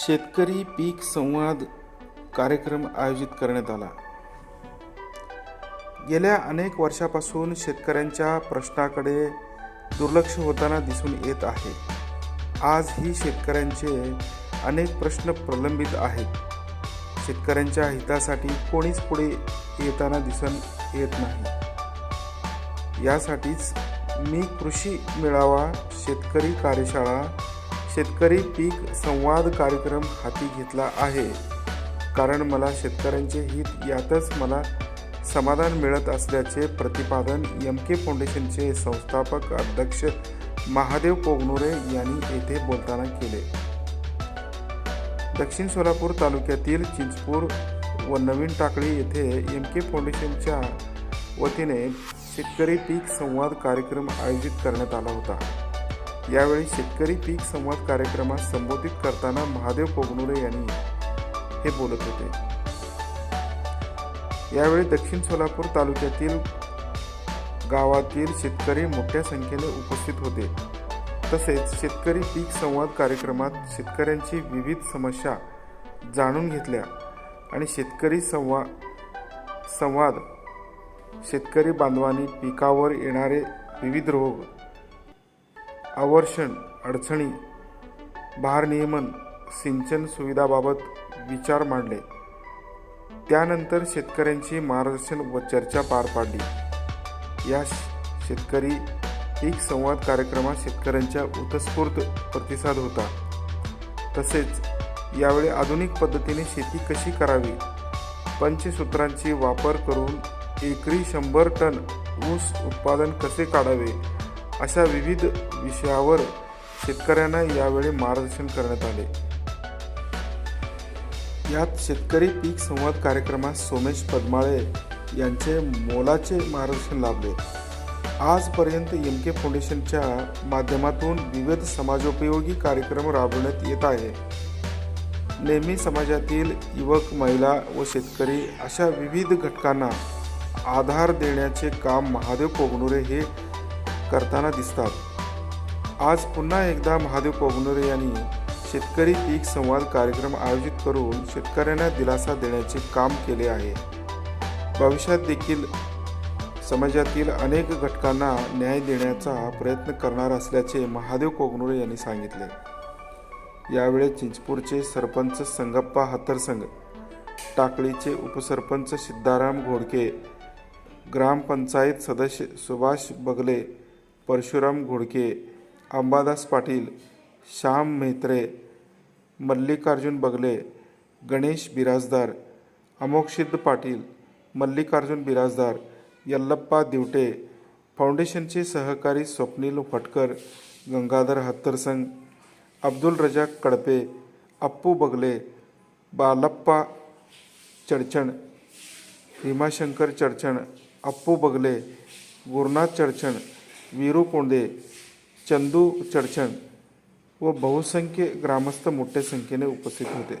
शेतकरी पीक संवाद कार्यक्रम आयोजित करण्यात आला. गेल्या अनेक वर्षापासून शेतकऱ्यांच्या प्रश्नाकडे दुर्लक्ष होताना दिसून येत आहे. आज ही शेतकऱ्यांचे अनेक प्रश्न प्रलंबित आहेत. शेतकऱ्यांच्या हितासाठी कोणीच पुढे येताना दिसून येत नाही. यासाठीच मी कृषी मेळावा शेतकरी कार्यशाळा शेतकरी पीक संवाद कार्यक्रम हाती घेतला आहे. कारण मला शेतकऱ्यांचे हित यातच मला समाधान मिळत असल्याचे प्रतिपादन एम के फाउंडेशनचे संस्थापक अध्यक्ष महादेव कोगनुरे यांनी येथे बोलताना केले. दक्षिण सोलापूर तालुक्यातील चिंचपूर व नवीन टाकळी येथे एम के फाउंडेशनच्या वतीने शेतकरी पीक संवाद कार्यक्रम आयोजित करण्यात आला होता. यावेळी शेतकरी पीक संवाद कार्यक्रमात संबोधित करताना महादेव कोगनुरे यांनी हे बोलत होते. यावेळी दक्षिण सोलापूर तालुक्यातील गावातील शेतकरी मोठ्या संख्येने उपस्थित होते. तसेच शेतकरी पीक संवाद कार्यक्रमात शेतकऱ्यांची विविध समस्या जाणून घेतल्या आणि शेतकरी संवा संवाद शेतकरी बांधवांनी पिकावर येणारे विविध रोग आवर्षण अडचणी भारनियमन सिंचन सुविधाबाबत विचार मांडले. त्यानंतर शेतकऱ्यांची मार्गदर्शन व चर्चा पार पाडली. या शेतकरी पीक संवाद कार्यक्रमात शेतकऱ्यांच्या उत्स्फूर्त प्रतिसाद होता. तसेच यावेळी आधुनिक पद्धतीने शेती कशी करावी? पंचसूत्रांची वापर करून एकरी शंभर टन ऊस उत्पादन कसे काढावे? अशा विविध विषयावर शेतकऱ्यांना यावेळी मार्गदर्शन करण्यात आले. यात शेतकरी पीक संवाद कार्यक्रमात सोमेश पद्माळे यांचे मोलाचे मार्गदर्शन लाभले. आजपर्यंत एम के फाउंडेशनच्या माध्यमातून विविध समाजोपयोगी कार्यक्रम राबवण्यात येत आहे. नेहमी समाजातील युवक महिला व शेतकरी अशा विविध घटकांना आधार देण्याचे काम महादेव कोगनुरे हे करताना दिसतात. आज पुन्हा एकदा महादेव कोगनुरे यांनी शेतकरी पीक संवाद कार्यक्रम आयोजित करून शेतकऱ्यांना दिलासा देण्याचे काम केले आहे. भविष्यात देखील समाजातील अनेक घटकांना न्याय देण्याचा प्रयत्न करणार असल्याचे महादेव कोगनुरे यांनी सांगितले. यावेळी चिंचपूरचे सरपंच संगप्पा हत्तरसंग टाकळीचे उपसरपंच सिद्धाराम घोडके ग्रामपंचायत सदस्य सुभाष बगले परशुराम घोडके अंबादास पाटील श्याम म्हेत्रे मल्लिकार्जुन बगले गणेश बिराजदार अमोक्षिद्ध पाटील मल्लिकार्जुन बिराजदार यल्लप्पा दिवटे फाउंडेशनचे सहकारी स्वप्नील फटकर गंगाधर हत्तरसंग अब्दुल रजाक कडपे अप्पू बगले बालप्पा चडचण हिमाशंकर चडचण अप्पू बगले गुरुनाथ चडचण वीरू कोंडे चंदू चडचण व बहुसंख्य ग्रामस्थ मोठ्या संख्येने उपस्थित होते.